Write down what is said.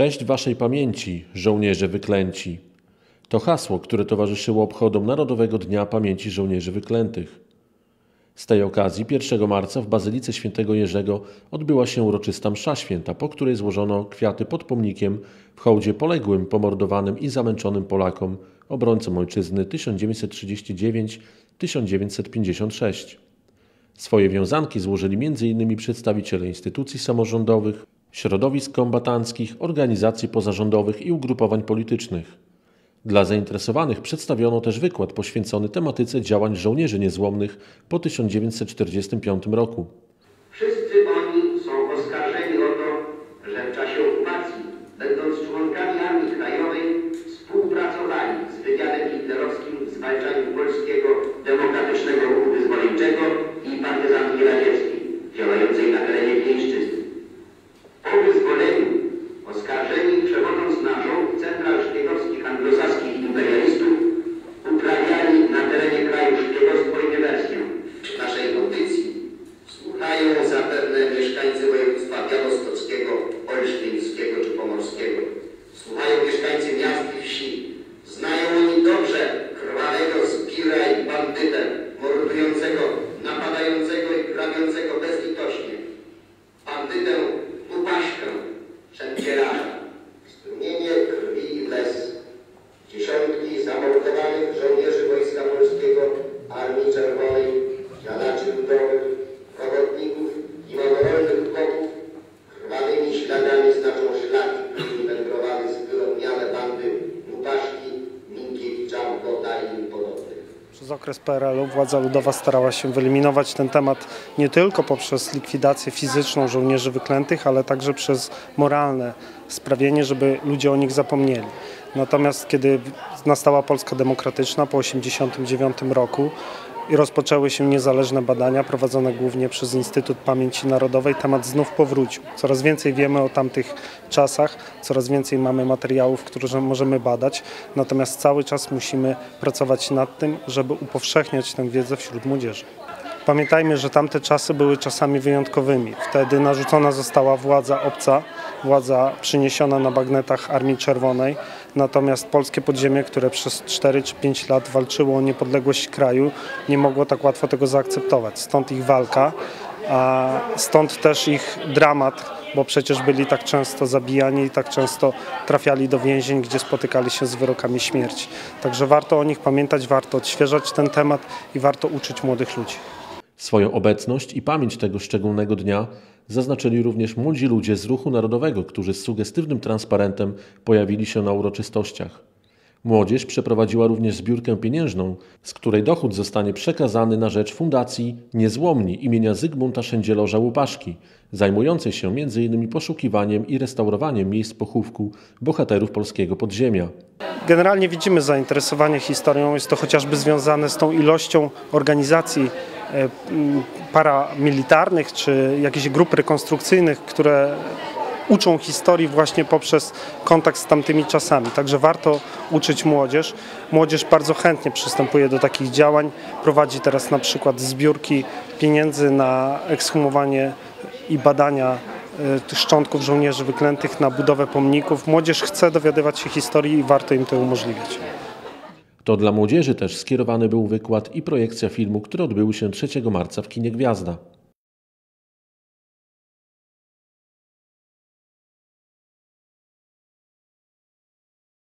Cześć Waszej pamięci, żołnierze wyklęci. To hasło, które towarzyszyło obchodom Narodowego Dnia Pamięci Żołnierzy Wyklętych. Z tej okazji 1 marca w Bazylice Świętego Jerzego odbyła się uroczysta msza święta, po której złożono kwiaty pod pomnikiem w hołdzie poległym, pomordowanym i zamęczonym Polakom, obrońcom ojczyzny 1939-1956. Swoje wiązanki złożyli m.in. przedstawiciele instytucji samorządowych, środowisk kombatanckich, organizacji pozarządowych i ugrupowań politycznych. Dla zainteresowanych przedstawiono też wykład poświęcony tematyce działań żołnierzy niezłomnych po 1945 roku. Wszyscy oni są oskarżeni o to, że w czasie okupacji, będąc członkami And. Przez okres PRL-u władza ludowa starała się wyeliminować ten temat nie tylko poprzez likwidację fizyczną żołnierzy wyklętych, ale także przez moralne sprawienie, żeby ludzie o nich zapomnieli. Natomiast kiedy nastała Polska Demokratyczna po 1989 roku i rozpoczęły się niezależne badania prowadzone głównie przez Instytut Pamięci Narodowej, temat znów powrócił. Coraz więcej wiemy o tamtych czasach, coraz więcej mamy materiałów, które możemy badać, natomiast cały czas musimy pracować nad tym, żeby upowszechniać tę wiedzę wśród młodzieży. Pamiętajmy, że tamte czasy były czasami wyjątkowymi. Wtedy narzucona została władza obca, władza przyniesiona na bagnetach Armii Czerwonej, natomiast polskie podziemie, które przez 4 czy 5 lat walczyło o niepodległość kraju, nie mogło tak łatwo tego zaakceptować. Stąd ich walka, a stąd też ich dramat, bo przecież byli tak często zabijani i tak często trafiali do więzień, gdzie spotykali się z wyrokami śmierci. Także warto o nich pamiętać, warto odświeżać ten temat i warto uczyć młodych ludzi. Swoją obecność i pamięć tego szczególnego dnia zaznaczyli również młodzi ludzie z Ruchu Narodowego, którzy z sugestywnym transparentem pojawili się na uroczystościach. Młodzież przeprowadziła również zbiórkę pieniężną, z której dochód zostanie przekazany na rzecz Fundacji Niezłomni imienia Zygmunta Szędzielorza Łupaszki, zajmującej się m.in. poszukiwaniem i restaurowaniem miejsc pochówku bohaterów polskiego podziemia. Generalnie widzimy zainteresowanie historią. Jest to chociażby związane z tą ilością organizacji e, paramilitarnych czy jakichś grup rekonstrukcyjnych, które uczą historii właśnie poprzez kontakt z tamtymi czasami. Także warto uczyć młodzież. Młodzież bardzo chętnie przystępuje do takich działań. Prowadzi teraz na przykład zbiórki pieniędzy na ekshumowanie i badania e, szczątków żołnierzy wyklętych na budowę pomników. Młodzież chce dowiadywać się historii i warto im to umożliwiać. To dla młodzieży też skierowany był wykład i projekcja filmu, które odbyły się 3 marca w kinie Gwiazda.